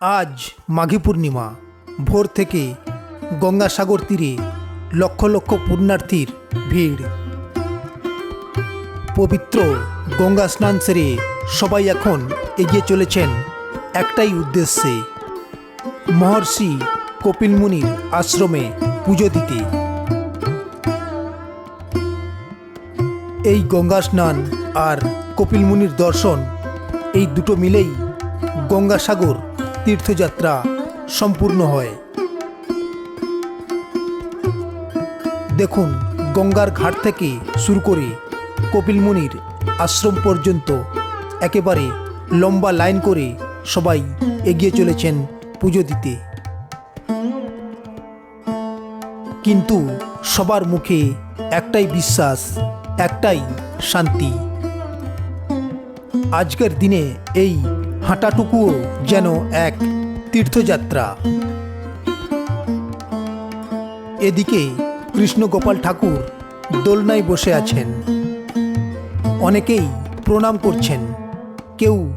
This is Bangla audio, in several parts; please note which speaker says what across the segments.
Speaker 1: আজ মাঘী পূর্ণিমা। ভোর থেকে গঙ্গাসাগর তীরে লক্ষ লক্ষ পুণ্যার্থীর ভিড়। পবিত্র গঙ্গা স্নান সেরে সবাই এখন এগিয়ে চলেছেন একটাই উদ্দেশ্যে। মহর্ষি কপিল মুনির আশ্রমে পুজো দিতে। এই গঙ্গা স্নান আর কপিল মুনির দর্শন এই দুটো মিলেই গঙ্গাসাগর তীর্থযাত্রা সম্পূর্ণ হয়। দেখুন, গঙ্গার ঘাট থেকে শুরু করে কপিল মুনির আশ্রম পর্যন্ত একেবারে লম্বা লাইন করে সবাই এগিয়ে চলেছেন পুজো দিতে। কিন্তু সবার মুখে একটাই বিশ্বাস, একটাই শান্তি। আজকের দিনে এই হাঁটাটুকুও যেন এক তীর্থযাত্রা। এদিকে কৃষ্ণগোপাল ঠাকুর দোলনায় বসে আছেন। অনেকেই প্রণাম করছেন। কেউ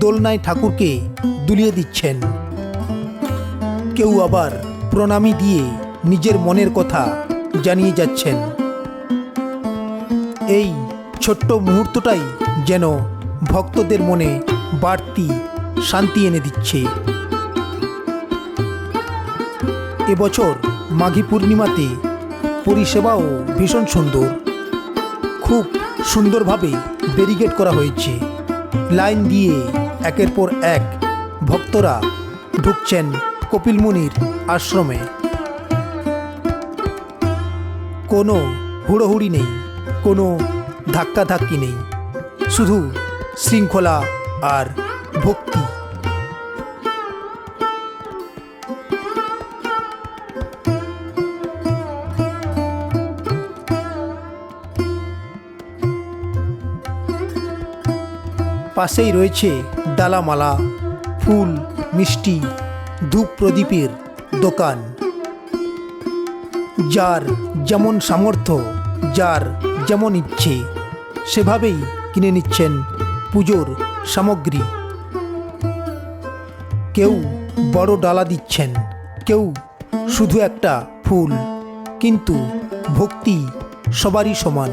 Speaker 1: দোলনায় ঠাকুরকে দুলিয়ে দিচ্ছেন। কেউ আবার প্রণামী দিয়ে নিজের মনের কথা জানিয়ে যাচ্ছেন। এই ছোট্ট মুহূর্তটাই যেন ভক্তদের মনে বাড়তি শান্তি এনে দিচ্ছে। এবছর মাঘী পূর্ণিমাতে পরিষেবাও ভীষণ সুন্দর। খুব সুন্দরভাবে ব্যারিকেড করা হয়েছে। লাইন দিয়ে একের পর এক ভক্তরা ঢুকছেন কপিল মুনির আশ্রমে। কোনো হুড়োহুড়ি নেই, কোনো ধাক্কাধাক্কি নেই। শুধু শৃঙ্খলা আর ভক্তি। পাশেই রয়েছে ডালামালা, ফুল, মিষ্টি, ধূপ প্রদীপের দোকান, যার যেমন সামর্থ্য, যার যেমন ইচ্ছে, সেভাবেই কিনে নিচ্ছেন পুজোর সামগ্রী। কেউ বড় ডালা দিচ্ছেন, কেউ শুধু একটা ফুল, কিন্তু ভক্তি সবারই সমান।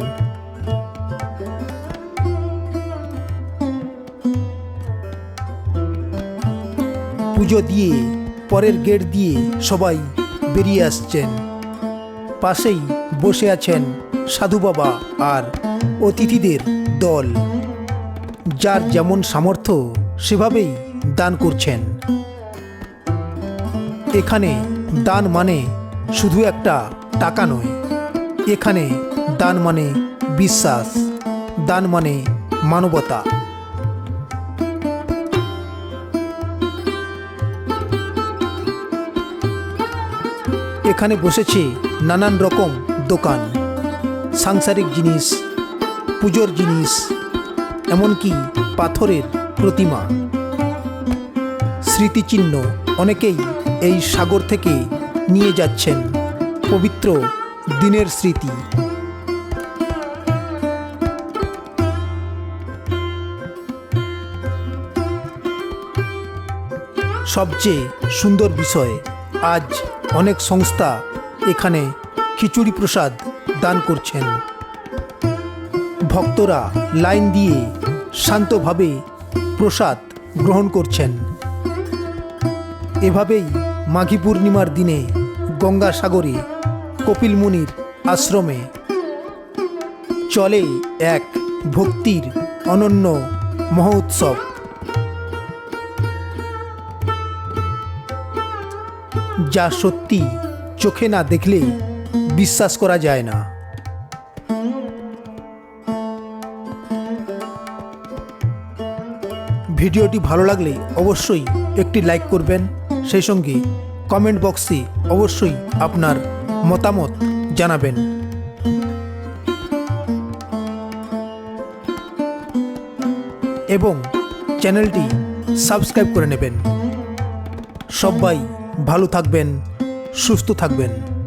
Speaker 1: পুজো দিয়ে, পরের গেট দিয়ে সবাই বেরিয়ে আসছেন। পাশেই বসে আছেন সাধু বাবা আর অতিথিদের দল। যার যেমন সামর্থ্য, সেভাবেই দান করছেন। এখানে দান মানে শুধু একটা টাকা নয়। এখানে দান মানে বিশ্বাস, দান মানে মানবতা। এখানে বসেছে নানান রকম দোকান, সাংসারিক জিনিস, পুজোর জিনিস এমনকি পাথরের প্রতিমা। স্মৃতিচিহ্ন অনেকেই এই সাগর থেকে নিয়ে যাচ্ছেন পবিত্র দিনের স্মৃতি। সবচেয়ে সুন্দর বিষয়, আজ অনেক সংস্থা এখানে খিচুড়ি প্রসাদ দান করছেন। ভক্তরা লাইন দিয়ে শান্তভাবে প্রসাদ গ্রহণ করছেন। এভাবেই মাঘী পূর্ণিমার দিনে গঙ্গাসাগরে কপিল মুনির আশ্রমে চলে এক ভক্তির অনন্য মহোৎসব। যা সত্যি চোখে না দেখলে বিশ্বাস করা যায় না। ভিডিওটি ভালো লাগলে অবশ্যই একটি লাইক করবেন। সেই সঙ্গে কমেন্ট বক্সে অবশ্যই আপনার মতামত জানাবেন। এবং চ্যানেলটি সাবস্ক্রাইব করে নেবেন। সবাই ভালো থাকবেন, সুস্থ থাকবেন।